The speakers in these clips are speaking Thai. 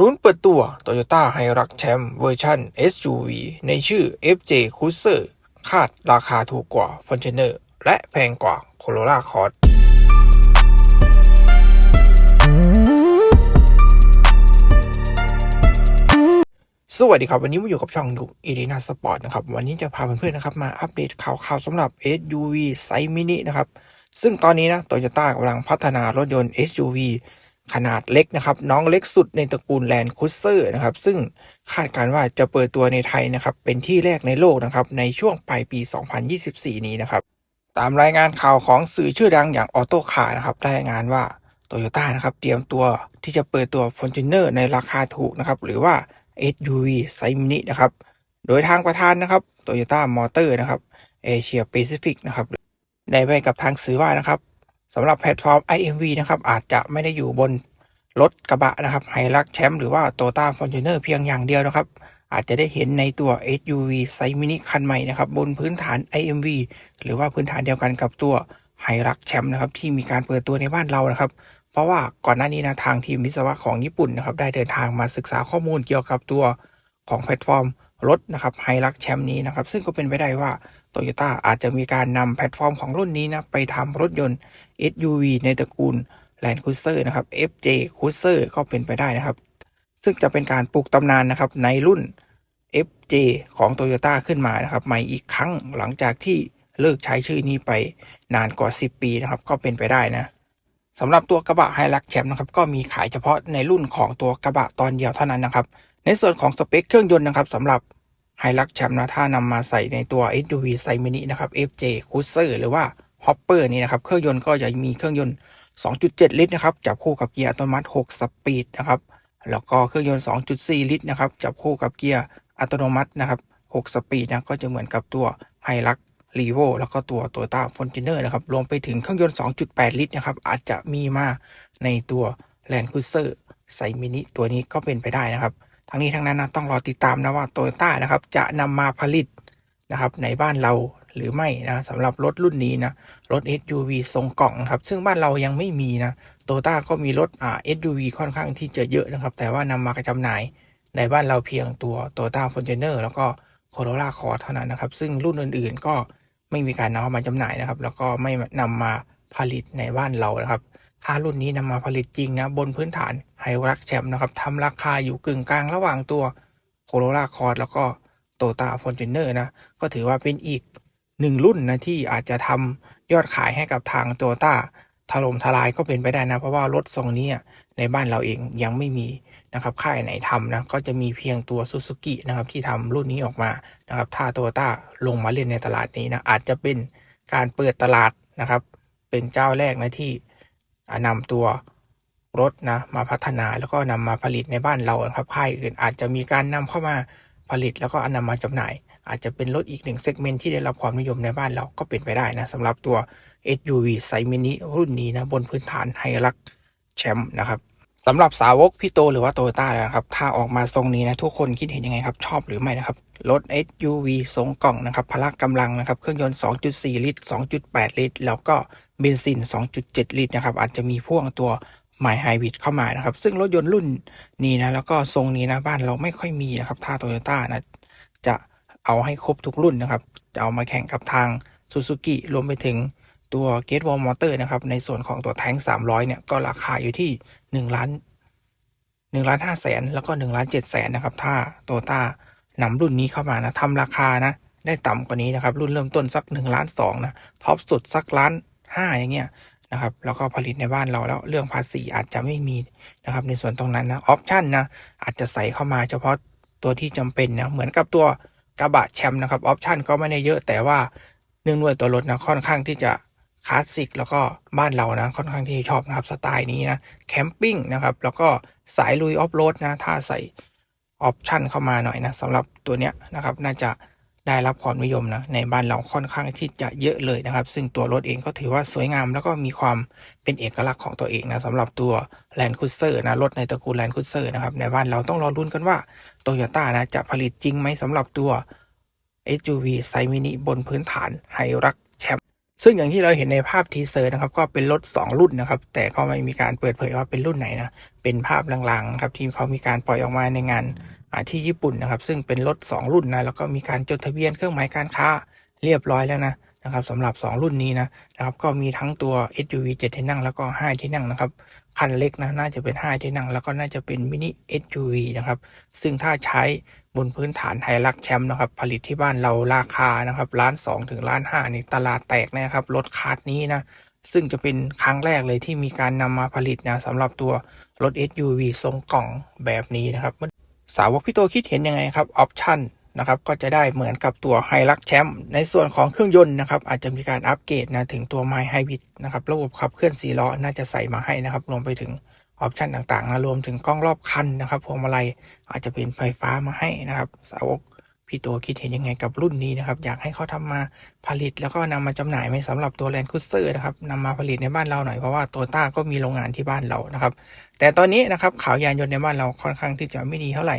รุ้นเปิดตัว Toyota h i r u x แชมป์เวอร์ชัน SUV ในชื่อ FJ Cruiser คาดราคาถูกกว่า Fortuner และแพงกว่า Corolla Cross สวัสดีครับ วันนี้มาอยู่กับช่องดูอีดีนาสปอร์ตนะครับ วันนี้จะพาเพื่อนๆนะครับ มาอัปเดตข่าวๆสำหรับ SUV ไซส์มินินะครับ ซึ่งตอนนี้นะโตโยต้ากำลังพัฒนารถยนต์ SUV ขนาดเล็กนะครับ น้องเล็กสุดในตระกูลแลนด์คูเซอร์นะครับ ซึ่งคาดการว่าจะเปิดตัวในไทยนะครับ เป็นที่แรกในโลกนะครับ ในช่วงปลายปี 2024 นี้นะครับ ตามรายงานข่าวของสื่อชื่อดังอย่างออโต้คาร์นะครับรายงานว่าโตโยต้านะครับ เตรียมตัวที่จะเปิดตัว Fortuner ในราคาถูกนะครับ หรือว่า SUV ไซส์มินินะครับ โดยทางประธานนะครับ Toyota Motor นะครับ Asia Pacific นะครับได้ไปกับทางสื่อว่านะครับสำหรับแพลตฟอร์ม IMV นะครับอาจจะไม่ได้อยู่บน รถกระบะนะครับไฮรักแชมป์หรือว่า Toyota Fortuner เพียงอย่างเดียวนะครับ อาจจะได้เห็นในตัว SUV ไซส์มินิคันใหม่นะครับ บนพื้นฐาน IMV หรือว่าพื้นฐานเดียวกันกับตัวไฮรักแชมป์นะครับที่มีการเปิดตัวในบ้านเรานะครับ เพราะว่าก่อนหน้านี้นะทางทีมวิศวะของญี่ปุ่นนะครับได้เดินทางมาศึกษาข้อมูลเกี่ยวกับตัวของแพลตฟอร์มรถนะครับไฮรักแชมป์นี้นะครับ ซึ่งก็เป็นไปได้ว่าโตโยต้าอาจจะมีการนำแพลตฟอร์มของรุ่นนี้นะไปทำรถยนต์ SUV ในตระกูล Land Cruiser นะครับ FJ Cruiser ก็เป็นไปได้นะครับ ซึ่งจะเป็นการปลุกตำนานนะครับในรุ่น FJ ของ Toyota ขึ้นมานะครับใหม่อีกครั้งหลังจากที่เลิกใช้ชื่อนี้ไปนานกว่า 10 ปีนะครับ ก็เป็นไปได้นะสำหรับตัวกระบะไฮลักแชมป์นะครับก็มีขายเฉพาะในรุ่นของตัวกระบะตอนเดียวเท่านั้นนะครับ ในส่วนของสเปคเครื่องยนต์นะครับสำหรับไฮลักแชมป์นะถ้านำมาใส่ในตัว SUV ไซมินินะครับ FJ Cruiser หรือว่า Hopper นี่นะครับ เครื่องยนต์ก็จะมีเครื่องยนต์ 2.7 ลิตรนะครับจับคู่กับเกียร์อัตโนมัติ 6 สปีดนะครับแล้วก็เครื่องยนต์ 2.4 ลิตรนะครับจับคู่กับเกียร์อัตโนมัตินะครับ 6 สปีดนะก็จะเหมือนกับตัวไฮลักรีโวแล้วก็ตัวตัวต้าฟอนจิเนอร์นะครับรวมไปถึงเครื่องยนต์ 2.8 ลิตรนะครับอาจจะมีมาในตัว Land Cruiser ไซมินิตัวนี้ก็เป็นไปได้นะครับทั้งนี้ทั้งนั้นนะต้องรอติดตามนะว่าโตโยต้านะครับจะนำมาผลิตนะครับในบ้านเรา หรือไม่นะสำหรับรถรุ่นนี้นะรถ SUV ทรงกล่องครับซึ่งบ้านเรายังไม่มีนะโตต้าก็มีรถอ่า SUV ค่อนข้างที่จะเยอะนะครับ แต่ว่านำมากระจำหน่ายในบ้านเราเพียงตัว Toyota Fortuner แล้วก็ Corolla Cross เท่านั้นนะครับ ซึ่งรุ่นอื่นๆก็ไม่มีการนำเข้ามาจำหน่ายนะครับ แล้วก็ไม่นำมาผลิตในบ้านเรานะครับ ถ้ารุ่นนี้นำมาผลิตจริงนะบนพื้นฐานไฮรักแชมป์นะครับทำราคาอยู่กึ่งกลางระหว่างตัว Corolla Cross แล้วก็โตต้าฟอร์จูเนอร์นะ ก็ถือว่าเป็นอีก หนึ่งรุ่นนะที่อาจจะทำยอดขายให้กับทางโตต้าถล่มทลายก็เป็นไปได้นะ เพราะว่ารถทรงนี้ในบ้านเราเองยังไม่มีนะครับค่ายไหนทำนะก็จะมีเพียงตัวซูซูกินะครับที่ทำรุ่นนี้ออกมานะครับถ้าโตต้าลงมาเล่นในตลาดนี้นะอาจจะเป็นการเปิดตลาดนะครับ เป็นเจ้าแรกนะที่นำตัวรถนะมาพัฒนาแล้วก็นำมาผลิตในบ้านเราครับค่ายอื่นอาจจะมีการนำเข้ามาผลิตแล้วก็นำมาจำหน่าย อาจจะเป็นรถอีกหนึ่งเซกเมนต์ที่ได้รับความนิยมในบ้านเราก็เป็นไปได้นะสำหรับตัว SUV ไซมินิรุ่นนี้นะบนพื้นฐานไฮรักแชมป์นะครับสำหรับสาวกพี่โตหรือว่าโตโยต้านะครับ ถ้าออกมาทรงนี้นะทุกคนคิดเห็นยังไงครับ ชอบหรือไม่นะครับ รถ SUV ทรงกล่องนะครับ พละกำลังนะครับ เครื่องยนต์ 2.4 ลิตร 2.8 ลิตร แล้วก็เบนซิน 2.7 ลิตรนะครับ อาจจะมีพ่วงตัวไมไฮบริดเข้ามานะครับ ซึ่งรถยนต์รุ่นนี้นะ แล้วก็ทรงนี้นะ บ้านเราไม่ค่อยมีนะครับ ถ้าโตโยต้านะ เอาให้ครบทุกรุ่นนะครับ จะเอามาแข่งกับทางซูซูกิรวมไปถึงตัว g a t e w a l l Motor นะครับ ในส่วนของตัวแทง300 เนี่ย ก็ราคาอยู่ที่ 1 ล้าน1ล้าน5แสนแล้วก็1ล้าน7แสนนะครับ ถ้าโตต้านำรุ่นนี้เข้ามานะทำราคานะ ได้ต่ำกว่านี้นะครับ รุ่นเริ่มต้นสัก1ล้าน2นะท็อปสุดสักล้าน5อย่างเงี้ยนะครับแล้วก็ผลิตในบ้านเราแล้วเรื่องภาษีอาจจะไม่มีนะครับในส่วนตรงนั้นนะออปชั่นนะอาจจะใส่เข้ามาเฉพาะตัวที่จำเป็นนะเหมือนกับตัว กระบะแชมป์นะครับออปชั่นก็ไม่ได้เยอะแต่ว่าเนื่องด้วยตัวรถนะค่อนข้างที่จะคลาสสิกแล้วก็บ้านเรานะค่อนข้างที่ชอบนะครับสไตล์นี้นะแคมปิ้งนะครับแล้วก็สายลุยออฟโรดนะถ้าใส่ออปชั่นเข้ามาหน่อยนะสำหรับตัวเนี้ยนะครับน่าจะ ได้รับความนิยมนะในบ้านเราค่อนข้างที่จะเยอะเลยนะครับ ซึ่งตัวรถเองก็ถือว่าสวยงาม แล้วก็มีความเป็นเอกลักษณ์ของตัวเองนะสำหรับตัว Land Cruiser นะรถในตระกูล Land Cruiser นะครับในบ้านเราต้องรอรุ้นกันว่าโตโยต้านะจะผลิตจริงไหมสำหรับตัว SUV ไซมินิบนพื้นฐานไฮรักแชมป์ซึ่งอย่างที่เราเห็นในภาพทีเซอร์นะครับก็เป็นรถ 2 รุ่นนะครับ แต่ก็ไม่มีการเปิดเผยว่าเป็นรุ่นไหนนะเป็นภาพลางๆครับที่เขามีการปล่อยออกมาในงาน ที่ญี่ปุ่นนะครับ ซึ่งเป็นรถ 2 รุ่นนะแล้วก็มีการจดทะเบียนเครื่องหมายการค้าเรียบร้อยแล้วนะนะครับสำหรับ 2 รุ่นนี้นะนะครับก็มีทั้งตัว SUV 7 ที่นั่งแล้วก็ 5 ที่นั่งนะครับคันเล็กนะน่าจะเป็น 5 ที่นั่ง แล้วก็น่าจะเป็นมินิ SUV นะครับซึ่งถ้าใช้บนพื้นฐานไฮรักแชมป์นะครับผลิตที่บ้านเราราคานะครับล้านสองถึงล้านห้านี่ตลาดแตกนะครับรถคาร์ดนี้นะซึ่งจะเป็นครั้งแรกเลยที่มีการนำมาผลิตนะสำหรับตัวรถ SUV ทรงกล่องแบบนี้นะครับ สาวกพี่โตคิดเห็นยังไงครับออปชั่นนะครับก็จะได้เหมือนกับตัวไฮรักแชมป์ในส่วนของเครื่องยนต์นะครับอาจจะมีการอัปเกรดนะถึงตัวไมไฮบริดนะครับระบบขับเคลื่อน4ล้อน่าจะใส่มาให้นะครับรวมไปถึงออปชันต่างๆนะรวมถึงกล้องรอบคันนะครับพวงมาลัยอาจจะเป็นไฟฟ้ามาให้นะครับสาวก พี่โตคิดเห็นยังไงกับรุ่นนี้นะครับ อยากให้เขาทำมาผลิต แล้วก็นำมาจำหน่ายไหมสำหรับตัวแลนด์คูเซอร์นะครับนำมาผลิตในบ้านเราหน่อยเพราะว่าโตต้าก็มีโรงงานที่บ้านเรานะครับ แต่ตอนนี้นะครับข่าวยานยนต์ในบ้านเราค่อนข้างที่จะไม่ดีเท่าไหร่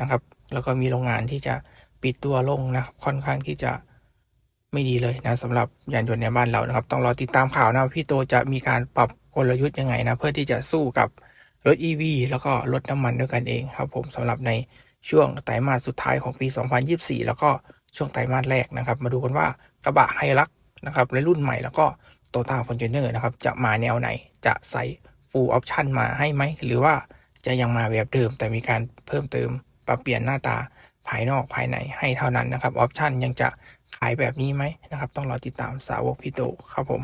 นะครับ แล้วก็มีโรงงานที่จะปิดตัวลงนะครับค่อนข้างที่จะไม่ดีเลยนะสำหรับยานยนต์ในบ้านเรานะครับ ต้องรอติดตามข่าวนะพี่โตจะมีการปรับกลยุทธ์ยังไงนะเพื่อที่จะสู้กับรถ EV แล้วก็รถน้ำมันด้วยกันเองครับผมสำหรับใน ช่วงไตรมาสสุดท้ายของปี 2024 แล้วก็ช่วงไตรมาสแรกนะครับ มาดูกันว่ากระบะไฮรักนะครับในรุ่นใหม่แล้วก็โตต้าฟอร์จูเนอร์นะครับ จะมาแนวไหนจะใส่ full option มาให้ไหม หรือว่าจะยังมาแบบเดิม แต่มีการเพิ่มเติมปรับเปลี่ยนหน้าตาภายนอกภายในให้เท่านั้นนะครับออปชันยังจะขายแบบนี้ไหมนะครับ ต้องรอติดตามสาวกพี่โตครับผม